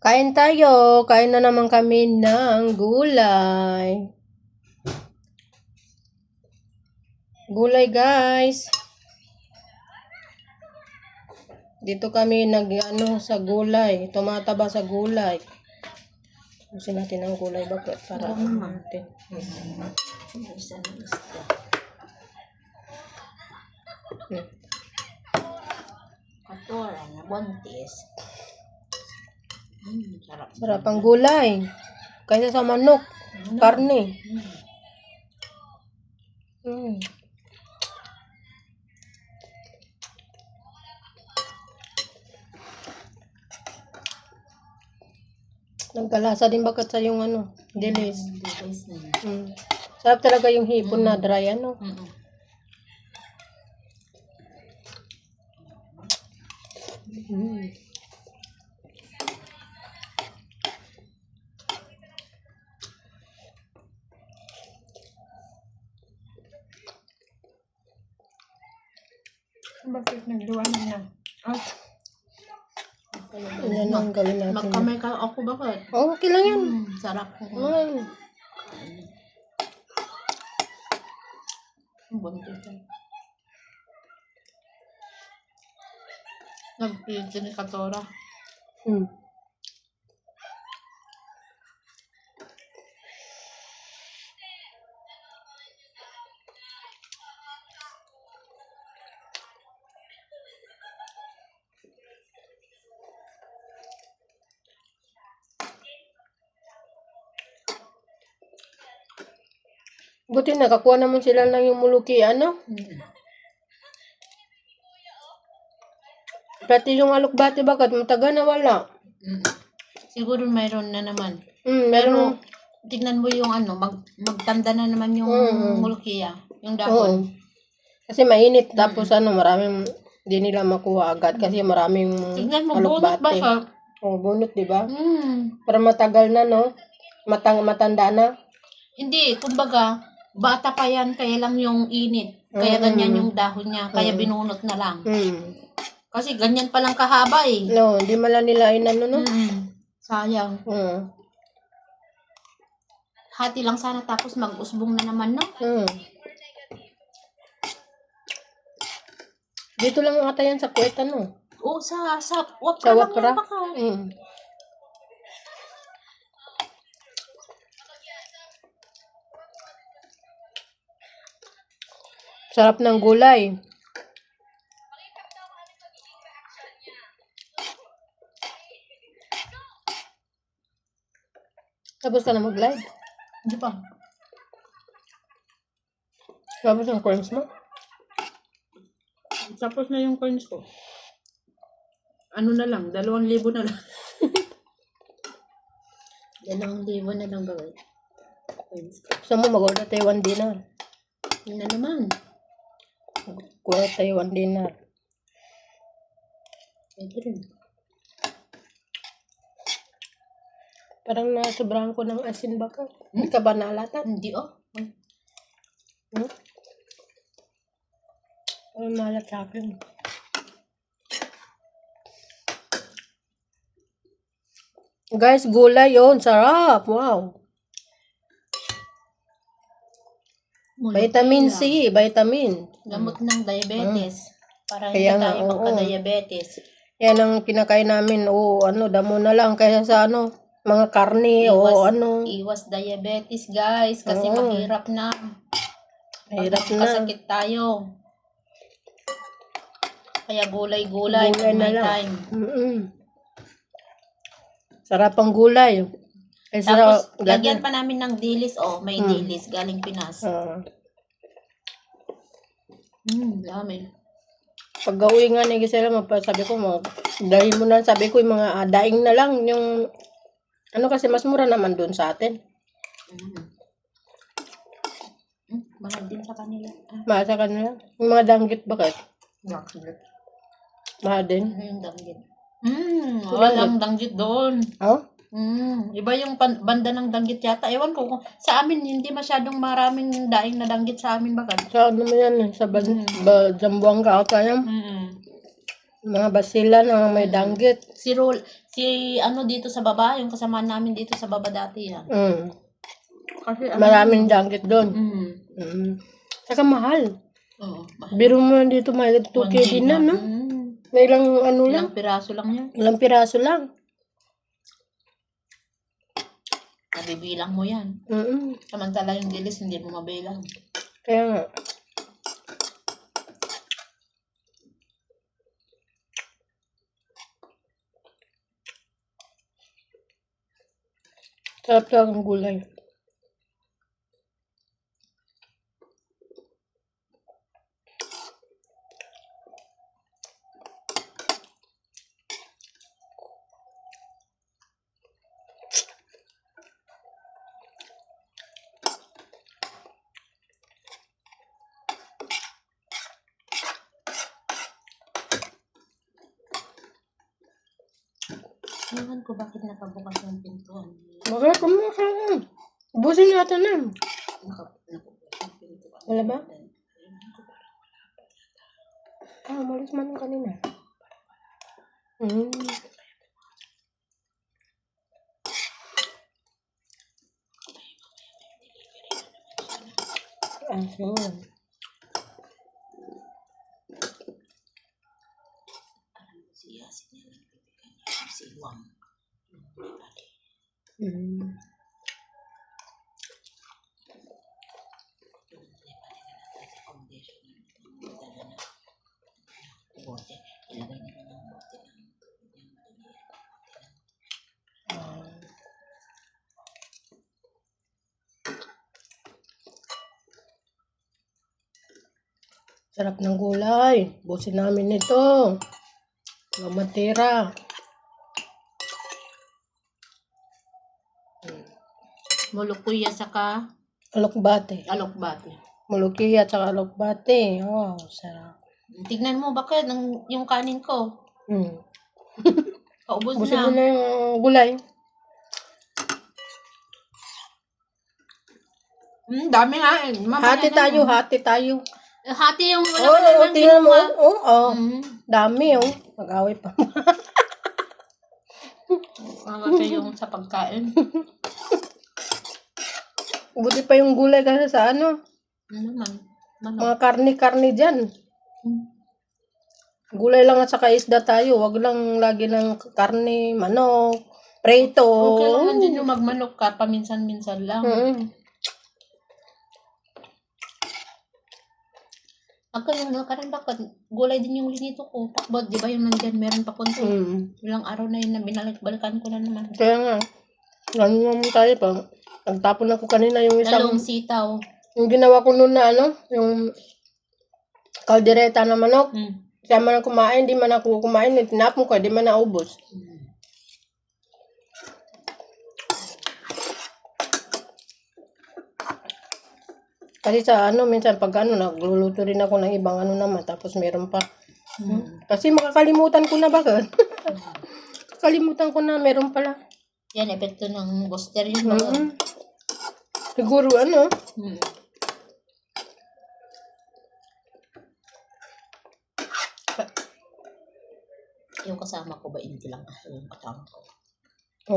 Kain tayo. Kain na naman kami ng gulay. Gulay, guys. Dito kami nag ano sa gulay. Tumataba sa gulay. Usin natin ang gulay ba para naman. natin. Katora na buntis. Mm, sarap. Sarap ang gulay. Kaysa sa manok. Ano? Karne. Mm. Mm. Nagkalasa din bakit sa yung ano, dilis. Yun. Mm. Sarap talaga yung hipon na dry ano. Mm-mm. Mm. Bakit nagduwanan na? Ah. Yan ang gawin natin. Magkamay ka ako bakit? Oh, okay lang yan. Mm, sarap. Mm. Buntis na. Nagpilito ni Katora. Mm. Buti nakakuha naman sila ng yung muluki, ano? Mm. Pati yung alukbati bakit mataga na wala. Mm. Siguro mayroon na naman. Mm, Pero meron. tignan mo yung ano, mag, magtanda na naman yung Mm. mulkiya, yung Oo. dahon. Kasi mainit tapos ano, maraming di nila makuha agad kasi maraming Tignan mo, bunot ba alukbati. siya? Oh, bunot, di ba? Mm. Para matagal na, no? Matang matanda na. Hindi, kumbaga, bata pa yan, kaya lang yung init. Kaya Mm. ganyan yung dahon niya, kaya Mm. binunot na lang. Hmm. Kasi ganyan pa lang kahaba eh. No, hindi mala nila inano, no? Mm. Sayang. Hmm. Hati lang sana tapos mag-usbong na naman, no? Hmm. Dito lang ata yan sa Kuwait, ano? Oo, sa, sa wapra Sa lang Wapra? yan baka. Hmm. Sarap ng gulay. Tapos ka na mag-live. Hindi pa. Tapos ang coins mo. Tapos na yung coins ko. Ano na lang, dalawang libo na lang. dalawang libo na lang gawin. Gusto mo mag-order tayo 1 dinar. Yun na naman. Kuha tayo 1 dinar. Rin. Parang nasobrahan ko ng asin baka. Hindi ka ba naalatan? Hindi oh. Ay, Hmm? Parang nalat sa akin. Guys, gulay yun. Sarap. Wow. Multi Vitamin lang. C. Vitamin. Gamot ng diabetes. Para hindi Kaya nga, tayo oo. magka-diabetes. Yan ang kinakain namin. O ano, damo na lang. Kaya sa ano, mga karne o Iwas- ano. Iwas diabetes, guys. Kasi Oo. mahirap na. Hirap na. Kasakit tayo. Kaya gulay-gulay Gulay na may lang. time. Mm-mm. Sarap ang gulay. Eh, Tapos, sa- lagyan pa namin ng dilis. Oh, may Hmm. dilis. Galing Pinas. Ah. Hmm, dami. pag gawin nga ni Gisela, mapa- sabi ko, mag, dahil mo na, sabi ko, yung mga ah, daing na lang, yung, ano kasi, mas mura naman doon sa atin. Mm. Hmm, mahal din sa kanila. Ah, Mahal sa kanila. Yung mga danggit, bakit? bakit? Mahal din. Ano yung danggit? Hmm, Danggit. walang danggit doon. Oh? Hmm, iba yung pan- banda ng danggit yata. Ewan ko, kung- sa amin hindi masyadong maraming daing na danggit sa amin bakit? Sa ano mo yan, sa ba, Mm. ba Zamboanga ata yan. Mm. Mga basila na may danggit. Si Rol, si ano dito sa baba, yung kasama namin dito sa baba dati yan. Mm. Kasi ano, Maraming danggit doon. Mm. Mm. Saka mahal. Oo. Biro mo na dito may 2 KD na, no? Mm. May ilang ano lang. Ilang piraso lang yan. Ilang piraso lang. Nabibilang mo yan. Mm. Samantala yung dilis, hindi mo mabilang. Kaya nga. Sarap talaga ang gulay. Ewan ko bakit nakabukas yung pintuan. Bakit? Kumakain. Ubusin natin na. Naka- nakabukas yung pintuan. Wala ba? Ah, umalis man yung kanina. Mm. Ah, so. Si Wang. Mm. Bote. Ilagay nila ng bote lang. Sarap ng gulay. Busin namin ito. Walang matira. Mulukuya saka Alokbate. alokbate. Mulukiya at saka alokbate. Wow, sarap. Tignan mo baka ng, yung kanin ko. Mm. Kaubos Busin na. mo na yung gulay. Hmm, dami nga eh. Mamaya Hati na tayo, yun. hati tayo. Eh, Hati yung Oo, wala oh, ka oh, nang tingnan mo. Oo, oh, Mhm. dami oh. Mag-away pa. Ano kasi yung sa pagkain. Buti pa yung gulay kasi sa ano. Ano? Manok. Mga karni-karni dyan. Hmm. Gulay lang at saka isda tayo. Wag lang lagi ng karni, manok, preto. Okay lang man din yung magmanok ka, paminsan-minsan lang. Mm. Ako yung nakaraan bakit gulay din yung linito ko. Takbot, di ba yung nandyan, meron pa konti. Mm. Ilang araw na yun na binalik-balikan ko na naman. Kaya nga, ganun naman tayo pa. Nagtapon ako kanina yung isang, Lalong sitaw. yung ginawa ko noon na ano, yung kaldereta na manok. Mm. Kaya man kumain, di man ako kumain, tinapon ko, di man naubos. Kasi sa ano, minsan pag ano, nagluluto rin ako ng ibang ano naman, tapos meron pa. Mm. Kasi makakalimutan ko na ba? Kalimutan ko na, meron pala. Yan, epekto ng booster yun. Mm. Siguro ano, Mm. Yung kasama ko ba, hindi lang ah, yung kasama ko.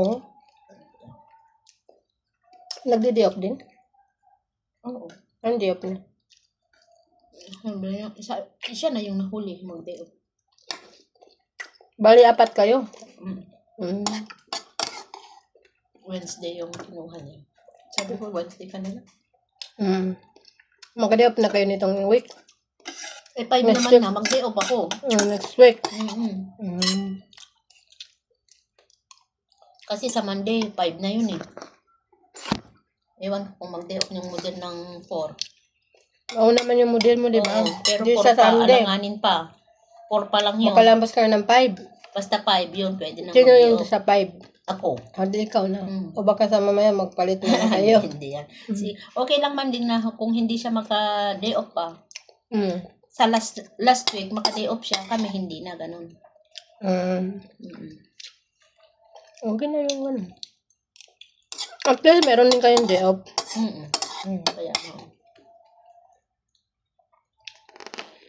oo. Nagdi-diop din? Oo. Ang diop na. Isa, siya na yung nahuli, mag-deo. Bali, apat kayo. Mm. Mm. Wednesday yung kinuha niya. Sabi ko, Wednesday ka nila. Mm. Magdiop na kayo nitong week. Eh, five Next naman week. na, mag-deo pa ko. Mm, next week. Mm-mm. Mm. Kasi sa Monday, 5 na yun eh. Ewan ko kung mag-day off yung model ng 4. Oo naman yung model mo, di ba? Oo, pero Di 4 sa pa, Sunday. alanganin pa. 4 pa lang yun. Makalambas ka na ng 5. Basta 5 yun, pwede na Sino mag-day yung off. sa 5? Ako. Hindi ikaw na. Mm. O baka sa mamaya magpalit na kayo. hindi yan. Si, okay lang man din na kung hindi siya maka-day off pa. mm. Sa last last week, maka-day off siya. Kami hindi na, ganun. Mm. Mm-mm. Okay na yung ano. At least meron din kayong day off. Mm-mm. Mm. Kaya, oo.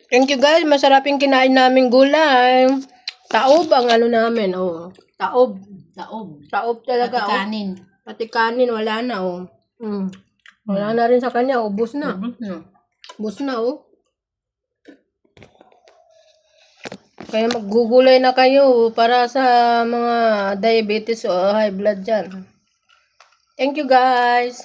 Thank you guys. Masarap yung kinain namin gulay. Taob ang ano namin. Oh. Taob. Taob. Taob Pati talaga. Oh. kanin. Pati kanin, wala na. Oh. Mm. Wala na rin sa kanya. Ubus na. No. Ubus na, oh. Kaya maggugulay na kayo para sa mga diabetes o high blood dyan. Thank you guys.